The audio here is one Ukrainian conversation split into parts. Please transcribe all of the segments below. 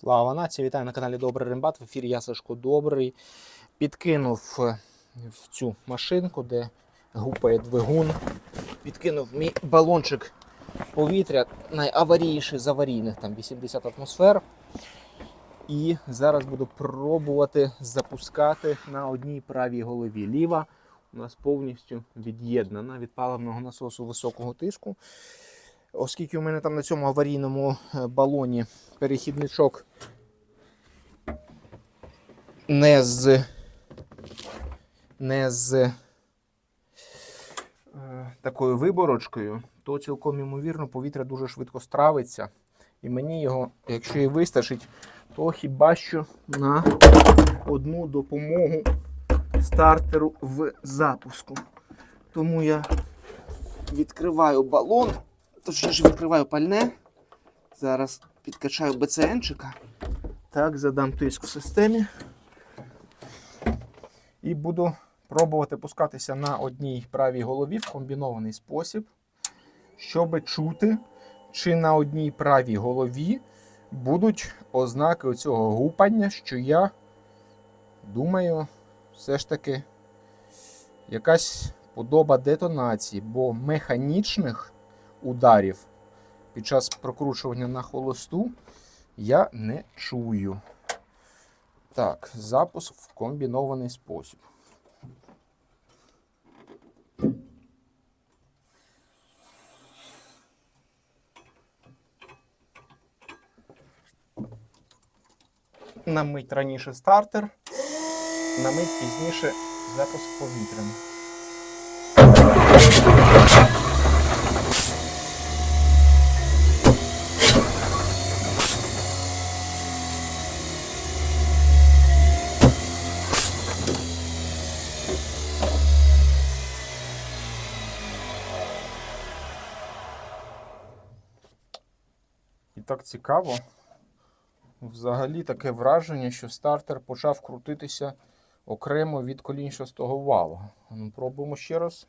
Слава нації! Вітаю на каналі Добрий Рембат. В ефірі я Сашко Добрий. Підкинув е, в цю машинку, де гупає двигун. Підкинув мій балончик повітря, найаварійший з аварійних, там 80 атмосфер. І зараз буду пробувати запускати на одній правій голові. Ліва у нас повністю від'єднана від паливного насосу високого тиску. Оскільки у мене там на цьому аварійному е, балоні перехідничок не з не з е, такою виборочкою, то цілком ймовірно повітря дуже швидко стравиться. І мені його, якщо і вистачить, то хіба що на одну допомогу стартеру в запуску. Тому я відкриваю балон, точніше відкриваю пальне. Зараз підкачаю БЦНчика. Так, задам тиск в системі. І буду пробувати пускатися на одній правій голові в комбінований спосіб, щоб чути, чи на одній правій голові будуть ознаки цього гупання, що я думаю, все ж таки якась подоба детонації, бо механічних ударів під час прокручування на холосту я не чую. Так, запуск в комбінований спосіб. На мить раніше стартер, на мить пізніше запуск повітрям. Так цікаво. Взагалі таке враження, що стартер почав крутитися окремо від колінчастого валу. Ну, пробуємо ще раз.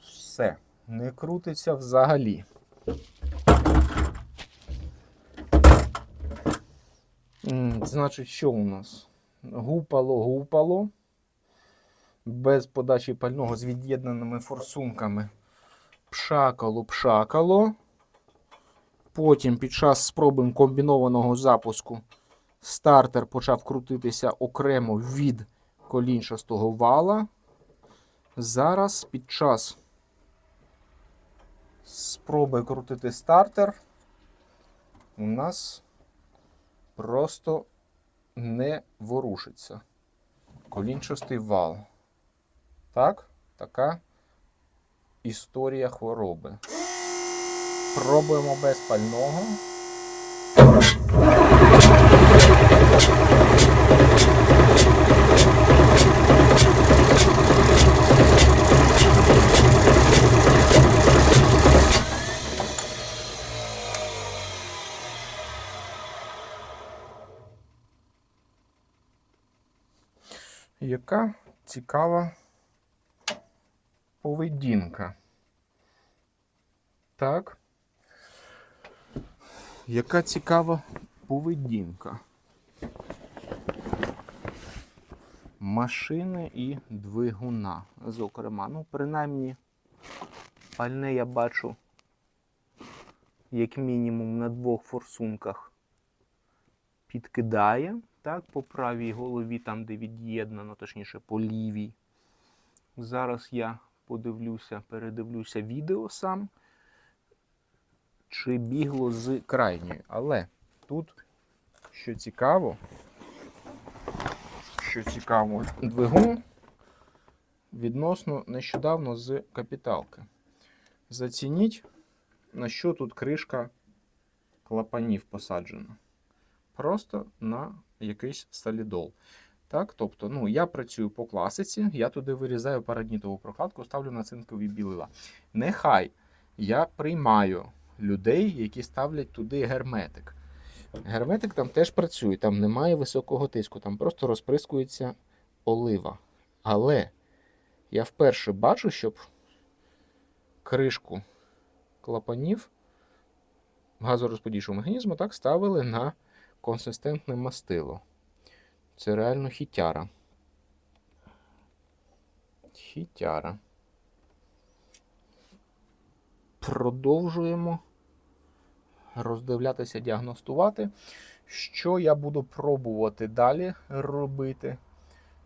Все, не крутиться взагалі. Значить, що у нас? Гупало, гупало. Без подачі пального з від'єднаними форсунками. Пшакало, пшакало. Потім під час спроби комбінованого запуску стартер почав крутитися окремо від колінчастого вала. Зараз під час спроби крутити стартер у нас просто не ворушиться. Колінчастий вал. Так? Така історія хвороби. Пробуємо без пального. Яка цікава поведінка. Так. Яка цікава поведінка. Машини і двигуна. Зокрема, ну, принаймні, пальне я бачу, як мінімум, на двох форсунках підкидає. Так, по правій голові, там, де від'єднано, точніше, по лівій. Зараз я подивлюся, передивлюся відео сам, чи бігло з крайньої. Але тут, що цікаво, що цікаво, двигун відносно нещодавно з капіталки. Зацініть, на що тут кришка клапанів посаджена. Просто на якийсь солідол. Так, тобто, ну, я працюю по класиці, я туди вирізаю параднітову прокладку, ставлю на цинкові білила. Нехай я приймаю людей, які ставлять туди герметик. Герметик там теж працює, там немає високого тиску, там просто розприскується олива. Але я вперше бачу, щоб кришку клапанів газорозподільчого механізму так ставили на консистентне мастило. Це реально хітяра. Хітяра. Продовжуємо роздивлятися, діагностувати. Що я буду пробувати далі робити?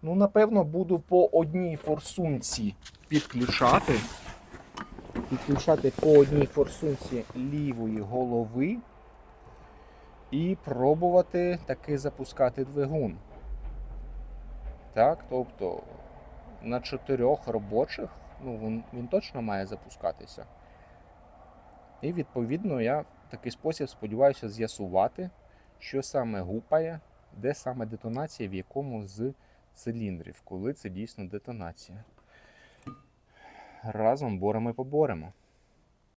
Ну, напевно, буду по одній форсунці підключати. Підключати по одній форсунці лівої голови і пробувати таки запускати двигун. Так, тобто на чотирьох робочих ну, він, він точно має запускатися. І відповідно я в такий спосіб сподіваюся з'ясувати, що саме гупає, де саме детонація, в якому з циліндрів, коли це дійсно детонація. Разом боремо і поборемо.